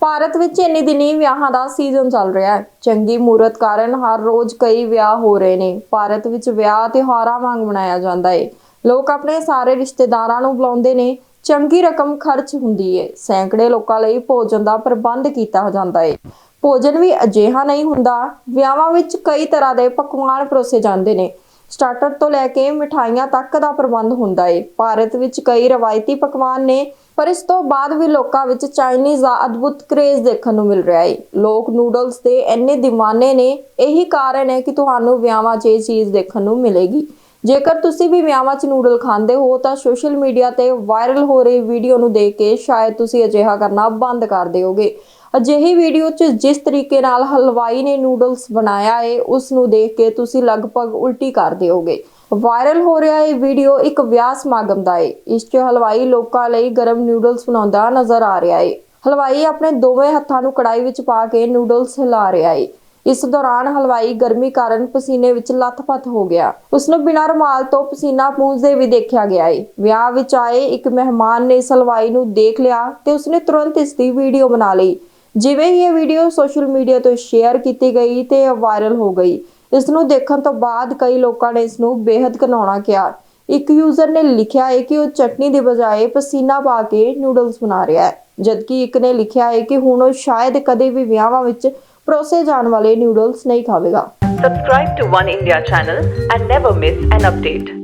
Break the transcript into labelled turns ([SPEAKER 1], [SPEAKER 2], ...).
[SPEAKER 1] ਭਾਰਤ ਵਿੱਚ ਇੰਨੀ ਦਿਨੀ ਵਿਆਹਾਂ ਦਾ ਸੀਜ਼ਨ ਚੱਲ ਰਿਹਾ ਹੈ। ਚੰਗੀ ਮੂਰਤ ਕਾਰਨ ਹਰ ਰੋਜ਼ ਕਈ ਵਿਆਹ ਹੋ ਰਹੇ ਨੇ। ਭਾਰਤ ਵਿੱਚ ਵਿਆਹ ਤਿਉਹਾਰਾਂ ਵਾਂਗ ਮਨਾਇਆ ਜਾਂਦਾ ਹੈ ਲੋਕ ਆਪਣੇ ਸਾਰੇ ਰਿਸ਼ਤੇਦਾਰਾਂ ਨੂੰ ਬੁਲਾਉਂਦੇ ਨੇ। ਚੰਗੀ ਰਕਮ ਖਰਚ ਹੁੰਦੀ ਹੈ ਸੈਂਕੜੇ ਲੋਕਾਂ ਲਈ ਭੋਜਨ ਦਾ ਪ੍ਰਬੰਧ ਕੀਤਾ ਜਾਂਦਾ ਹੈ ਭੋਜਨ ਵੀ ਅਜਿਹਾ ਨਹੀਂ ਹੁੰਦਾ। ਵਿਆਹਾਂ ਵਿੱਚ ਕਈ ਤਰ੍ਹਾਂ ਦੇ ਪਕਵਾਨ ਪਰੋਸੇ ਜਾਂਦੇ ਨੇ। ਸਟਾਰਟਰ ਤੋਂ ਲੈ ਕੇ ਮਿਠਾਈਆਂ ਤੱਕ ਦਾ ਪ੍ਰਬੰਧ ਹੁੰਦਾ ਹੈ ਭਾਰਤ ਵਿੱਚ ਕਈ ਰਵਾਇਤੀ ਪਕਵਾਨ ਨੇ, ਪਰ ਇਸ ਤੋਂ ਬਾਅਦ ਵੀ ਲੋਕਾਂ ਵਿੱਚ ਚਾਈਨੀਜ਼ ਦਾ ਅਦਭੁਤ ਕ੍ਰੇਜ਼ ਦੇਖਣ ਨੂੰ ਮਿਲ ਰਿਹਾ ਹੈ ਲੋਕ ਨੂਡਲਸ ਦੇ ਇੰਨੇ دیਵਾਨੇ ਨੇ, ਇਹੀ ਕਾਰਨ ਹੈ ਕਿ ਤੁਹਾਨੂੰ ਵਿਆਹਾਂ 'ਚ ਇਹ ਚੀਜ਼ ਦੇਖਣ ਨੂੰ ਮਿਲੇਗੀ। ਜੇਕਰ ਤੁਸੀਂ ਵੀ ਵਿਆਹਾਂ 'ਚ ਨੂਡਲ ਖਾਂਦੇ ਹੋ, ਤਾਂ ਸੋਸ਼ਲ ਮੀਡੀਆ ਤੇ ਵਾਇਰਲ ਹੋ ਰਹੀ ਵੀਡੀਓ ਨੂੰ ਦੇਖ ਕੇ ਸ਼ਾਇਦ ਤੁਸੀਂ ਅਜਿਹਾ ਕਰਨਾ ਬੰਦ ਕਰ ਦਿਓਗੇ। ਅਜਿਹੀ ਵੀਡੀਓ 'ਚ ਜਿਸ ਤਰੀਕੇ ਨਾਲ ਹਲਵਾਈ ਨੇ ਨੂਡਲਸ ਬਣਾਇਆ ਏ, ਉਸ ਨੂੰ ਦੇਖ ਕੇ ਤੁਸੀਂ ਲਗਭਗ ਉਲਟੀ ਕਰ ਦਿਓਗੇ। ਵਾਇਰਲ ਹੋ ਰਿਹਾ ਇਹ ਵੀਡੀਓ ਇੱਕ ਵਿਆਹ ਸਮਾਗਮ ਦਾ ਏ। ਇਸ 'ਚ ਹਲਵਾਈ ਲੋਕਾਂ ਲਈ ਗਰਮ ਨੂਡਲਸ ਬਣਾਉਂਦਾ ਨਜ਼ਰ ਆ ਰਿਹਾ ਏ। ਹਲਵਾਈ ਆਪਣੇ ਦੋਵੇਂ ਹੱਥਾਂ ਨੂੰ ਕੜਾਈ ਵਿੱਚ ਪਾ ਕੇ ਨੂਡਲਸ ਹਿਲਾ ਰਿਹਾ ਏ। ਇਸ ਦੌਰਾਨ ਹਲਵਾਈ ਗਰਮੀ ਕਾਰਨ ਪਸੀਨੇ ਵਿੱਚ ਲੱਥਪੱਥ ਹੋ ਗਿਆ। ਉਸ ਨੂੰ ਬਿਨਾਂ ਰੁਮਾਲ ਤੋਂ ਪਸੀਨਾ ਪੂੰਝਦੇ ਵੀ ਦੇਖਿਆ ਗਿਆ ਏ। ਵਿਆਹ ਵਿੱਚ ਆਏ ਇੱਕ ਮਹਿਮਾਨ ਨੇ ਇਸ ਹਲਵਾਈ ਨੂੰ ਦੇਖ ਲਿਆ ਤੇ ਉਸਨੇ ਤੁਰੰਤ ਇਸ ਦੀ ਵੀਡੀਓ ਬਣਾ ਲਈ। ਜਿਵੇਂ ਹੀ ਇਹ ਵੀਡੀਓ ਸੋਸ਼ਲ ਮੀਡੀਆ ਤੋਂ ਸ਼ੇਅਰ ਕੀਤੀ ਗਈ ਤੇ ਇਹ ਵਾਇਰਲ ਹੋ ਗਈ ਇਸ ਨੂੰ ਦੇਖਣ ਤੋਂ ਬਾਅਦ ਕਈ ਲੋਕਾਂ ਨੇ ਇਸ ਨੂੰ ਬੇहद ਘਿਨਾਉਣਾ ਕਿਹਾ ਇੱਕ ਯੂਜ਼ਰ ਨੇ ਲਿਖਿਆ ਹੈ ਕਿ ਉਹ ਚਟਨੀ ਦੀ ਬਜਾਏ ਪਸੀਨਾ ਪਾ ਕੇ ਨੂਡਲਸ ਬਣਾ ਰਿਹਾ ਹੈ, ਜਦਕਿ ਇੱਕ ਨੇ ਲਿਖਿਆ ਹੈ ਕਿ ਹੁਣ ਉਹ ਸ਼ਾਇਦ ਕਦੇ ਵੀ ਵਿਆਹਾਂ ਵਿੱਚ ਪਰੋਸੇ ਜਾਣ ਵਾਲੇ ਨੂਡਲਸ ਨਹੀਂ ਖਾਵੇਗਾ
[SPEAKER 2] Subscribe to One India channel and never miss an update.